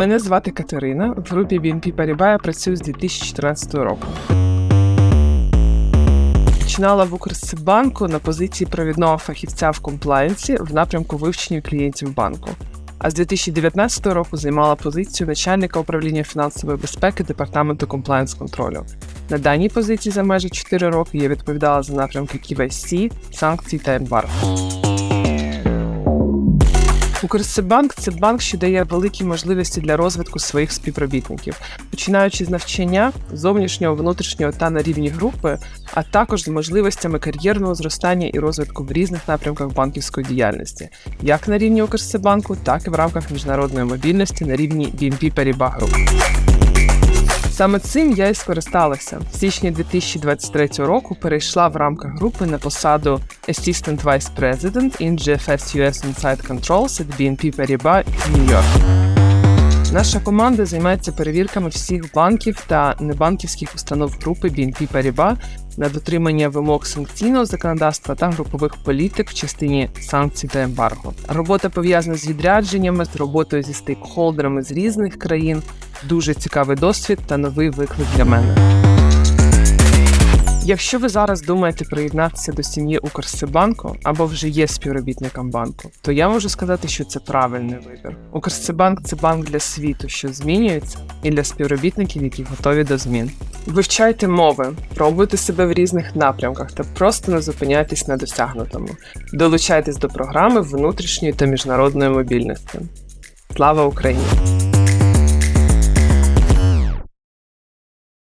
Мене звати Катерина. В групі BNP Paribas я працюю з 2014 року. Починала в Укрсибанку на позиції провідного фахівця в комплаєнсі в напрямку вивчення клієнтів банку. А з 2019 року займала позицію начальника управління фінансової безпеки департаменту комплаєнс контролю. На даній позиції за майже 4 роки я відповідала за напрямки KYC, санкцій та ембарго. Укрсибанк це банк, що дає великі можливості для розвитку своїх співробітників, починаючи з навчання зовнішнього, внутрішнього та на рівні групи, а також з можливостями кар'єрного зростання і розвитку в різних напрямках банківської діяльності, як на рівні Укрсибанку, так і в рамках міжнародної мобільності на рівні BNP Paribas Group. Саме цим я і скористалася. В січні 2023 року перейшла в рамках групи на посаду Assistant Vice President in GFS US Inside Controls at BNP Paribas New York. Наша команда займається перевірками всіх банків та небанківських установ групи BNP Paribas на дотримання вимог санкційного законодавства та групових політик в частині санкцій та ембарго. Робота пов'язана з відрядженнями, з роботою зі стейкхолдерами з різних країн. Дуже цікавий досвід та новий виклик для мене. Якщо ви зараз думаєте приєднатися до сім'ї Укрсибанку або вже є співробітником банку, то я можу сказати, що це правильний вибір. Укрсибанк це банк для світу, що змінюється, і для співробітників, які готові до змін. Вивчайте мови, пробуйте себе в різних напрямках та просто не зупиняйтесь на досягнутому. Долучайтесь до програми внутрішньої та міжнародної мобільності. Слава Україні!